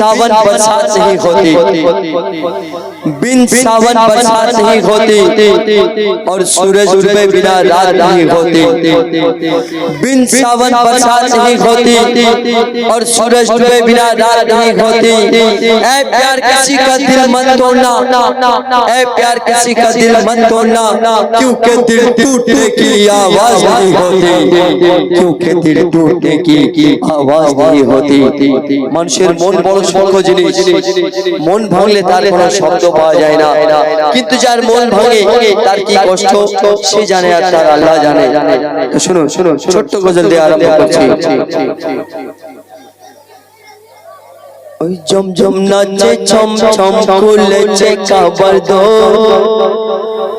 सावन बरसात नहीं होती बिन सावन बरसात नहीं होती और सूरज डूबे बिना रात नहीं होती बिन सावन बरसात नहीं होती और सूरज डूबे बिना रात नहीं होती ऐ प्यार किसी का दिल मत तोड़ना ऐ प्यार किसी का दिल मत तोड़ना क्योंकि दिल टूटने की आवाज नहीं होती क्योंकि दिल टूटने की आवाज नहीं होती মানুষের মন বড় সূক্ষ্ম জিনিস। মন ভাঙলে তার কোনো শব্দ পাওয়া যায় না। কিন্তু যার মন ভাঙে, তার কি কষ্ট? সে জানে আর তার আল্লাহ জানে। তো শুনো শুনো ছোট্ট গজল দিয়ে আরম্ভ করছি। ওই জমজম নাচে ছম ছম খুলেছে কাবার দো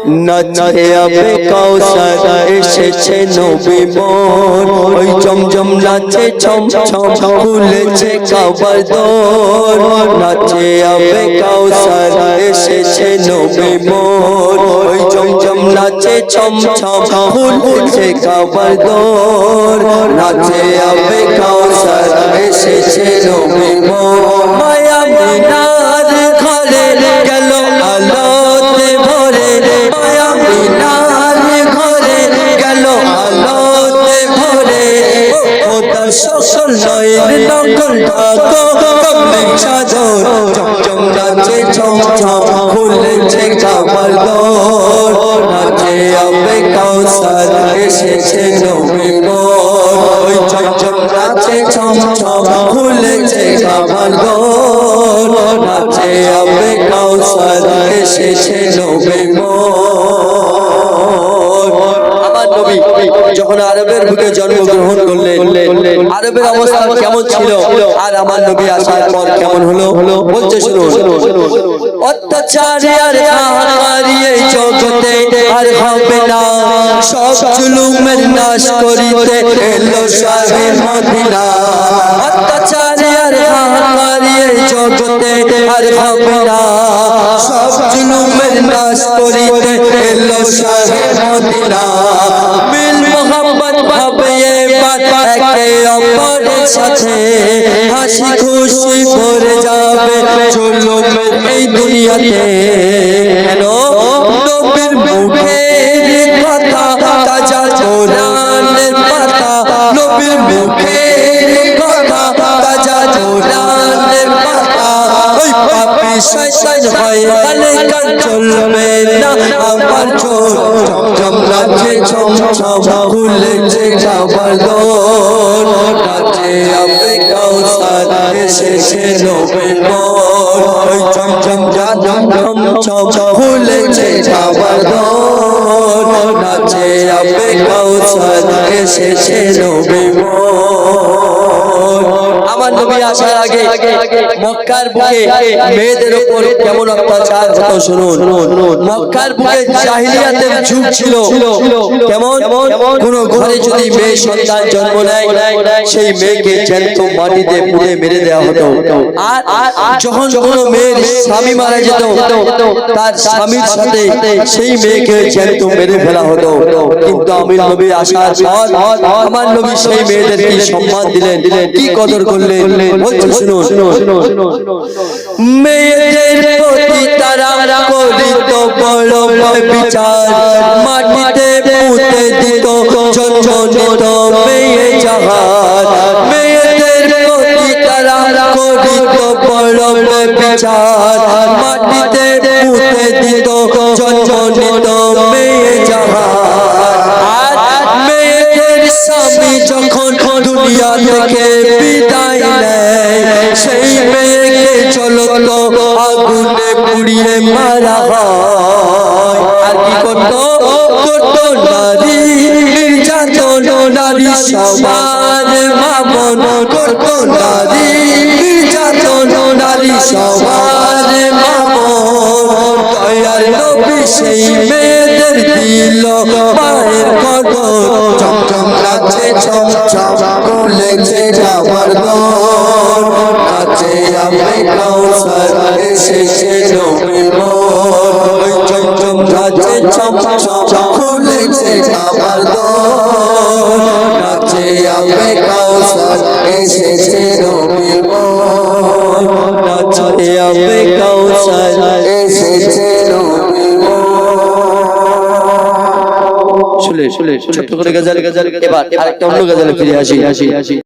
নাচে আবে কাউসার এসেছে নবী মোর ওই জমজম নাচে ছম ছম খুলেছে কাবার দোর নাচে আবে কাউসার এসেছে নবী মোর ওই জমজম নাচে ছম ছম খুলেছে কাবার দোর নাচে আবে কাউসার এসেছে নবী মোর মায়া মিনার নয়ের নকল ঢাকো কমলে চাদর চমচম নাচে চম খুলেছে কামাল দোর নাচে আবে কাউসার এসেছে নবী ওই চমচম নাচে চম খুলেছে কামাল দোর নাচে আবে কাউসার এসেছে নবী মোর আমার নবী যখন আরবের বুকে জন্মগ্রহণ আরবের অবস্থা কেমন ছিল? আর আমার নবী আসার পর কেমন হলো? বলছে শুনো অত্যাচারে আর হারি এই জগতে আর হবে না। সব জুলুমের নাশ করিতে এলো শাহে মদিনা। অত্যাচারে আর হারি এই জগতে আর হবে না। সব জুলুমের নাশ করিতে এলো শাহে মদিনা। অপরের সাথে হাসি খুশি ভরে যাবে জুলুমের এই দুনিয়াতে কেন নবীর মুখের কথা তাজা কোরআনের পাতা নবীর মুখের কথা তাজা কোরআনের পাতা ওই পাপি শয়তান ভয় গালে কান চলবে না আমার চমচম নাচে ছম ছম ভুলেছে খাবার দোর নাচে আবে কাউসার এসেছে নবে মোর ওই চমচম জাদম ছম ছম ভুলেছে খাবার দোর আমার নবী আসার আগে মক্কার বুকে মেয়েদের উপর কেমন অত্যাচার হতো শুনুন। মক্কার বুকে জাহিলিয়াতের যুগ ছিল। কেমন? কোন ঘরে যদি মেয়ে সন্তান জন্ম নেয় সেই মেয়েকে জ্যান্ত মাটিতে পুড়ে মেরে দেওয়া হতো। আর যখন কোন মেয়ের স্বামী মারা যেত তার স্বামীর সাথে সেই মেয়েকে জ্যান্ত মেরে ফেলা হতো। কিন্তু আমির নবী আসার পর আমার নবী সেই মেয়েদেরকে সম্মান দিলেন। কি কদর করলেন? মেয়েদের প্রতি তারা করিত বড় বিচার। মাটিতে পুঁতে দিত জন্মনিত মেয়ে জাহাজ। মেয়েদের প্রতি তারা করিত বড় বিচার। সবার মামন করতো নারী নির্যাতন নারী সবার মামন। দয়ার নবী সেই মেয়েদের দিল মায়ের কদর চমচম নাচে চমচম খুলেছে যাবার দোর নাচে আমি কাউসার এসেছে নবী মোর চমচম নাচে চমচম খুলেছে যাবার দোর নাচে আমি কাউসার এসেছে নবী মোর কে আবে কাউসার এসেছে নবী শুলে শুলে ছোট্ট করে গজাল গজাল এবার আরেকটা অন্য গজালে ফিরে আসি। আসি আসি।